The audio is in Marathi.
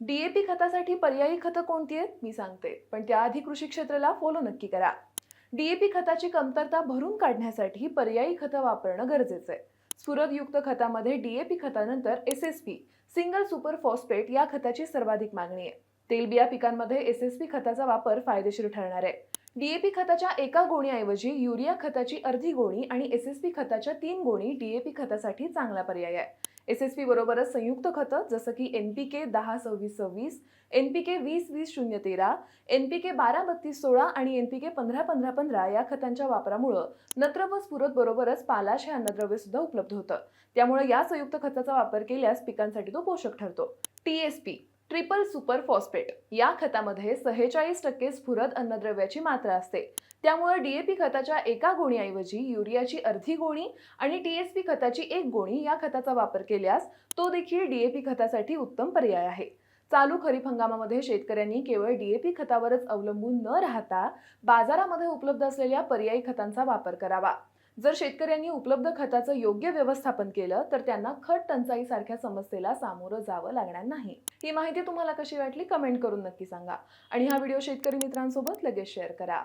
डीएपी खतासाठी पर्यायी खतं कोणती आहेत? मी सांगते. पण त्याआधी कृषी क्षेत्राला फॉलो नक्की करा. डीएपी खताची कमतरता भरून काढण्यासाठी पर्यायी खतं वापरणं गरजेचं आहे. सुरतयुक्त खतामध्ये DAP खतानंतर S S P single super phosphate या खताची सर्वाधिक मागणी आहे. तेलबिया पिकांमध्ये एस एस पी खताचा वापर फायदेशीर ठरणार आहे. डीएपी खताच्या एका गोणीऐवजी युरिया खताची अर्धी गोणी आणि एस एस पी खताच्या तीन गोणी डीएपी खतासाठी चांगला पर्याय आहे. एस एस पी बरोबरच संयुक्त खतं जसं की एन पी के दहा सव्वीस सव्वीस एन पी के वीस वीस शून्य तेरा एन पी के बारा बत्तीस सोळा आणि एन पी के पंधरा पंधरा पंधरा या खतांच्या वापरामुळं नत्र व स्फुरद बरोबरच पालाश हे अन्नद्रव्य सुद्धा उपलब्ध होतं. त्यामुळे या संयुक्त खताचा वापर केल्यास पिकांसाठी तो पोषक ठरतो. T S P. Triple super phosphate या खतामध्ये सहेचाळीस टक्के स्फुरद अन्नद्रव्याची मात्रा असते. त्यामुळे डीएपी खताच्या एका गोणीऐवजी युरियाची अर्धी गोणी आणि टीएसपी खताची एक गोणी या खताचा वापर केल्यास तो देखील डीएपी खतासाठी उत्तम पर्याय आहे. चालू खरीप हंगामामध्ये शेतकऱ्यांनी केवळ डीएपी खतावरच अवलंबून न राहता बाजारामध्ये उपलब्ध असलेल्या पर्यायी खतांचा वापर करावा. जर शेतकऱ्यांनी उपलब्ध खताचं योग्य व्यवस्थापन केलं तर त्यांना खत टंचाई सारख्या समस्येला सामोरं जावं लागणार नाही. ही माहिती तुम्हाला कशी वाटली कमेंट करून नक्की सांगा. आणि हा व्हिडिओ शेतकरी मित्रांसोबत लगेच शेअर करा.